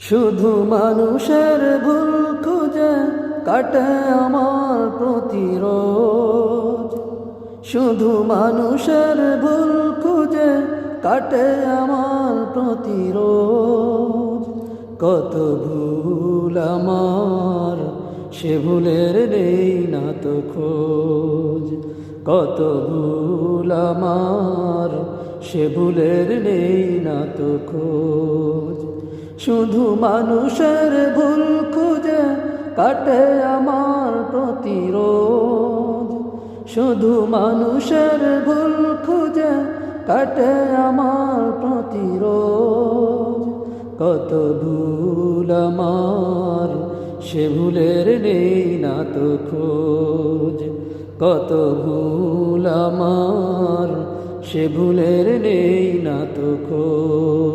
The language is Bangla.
শুধু মানুষের ভুল খুঁজে কাটে আমার প্রতিরোধ। শুধু মানুষের ভুল খুঁজে কাটে আমার প্রতিরোধ। কত ভুল আমার, সে ভুলের নেই না তো খোঁজ। কত ভুল আমার, সে ভুলের নেই না তো খোঁজ। শুধু মানুষের ভুল খুঁজে কাটে আমার প্রতিরোধ। শুধু মানুষের ভুল খুঁজে কাটে আমার প্রতিরোধ। কত ভুল আমার, সে ভুলের নেই না তো খোঁজ। কত ভুল আমার, সে ভুলের নেই না তো খোঁজ।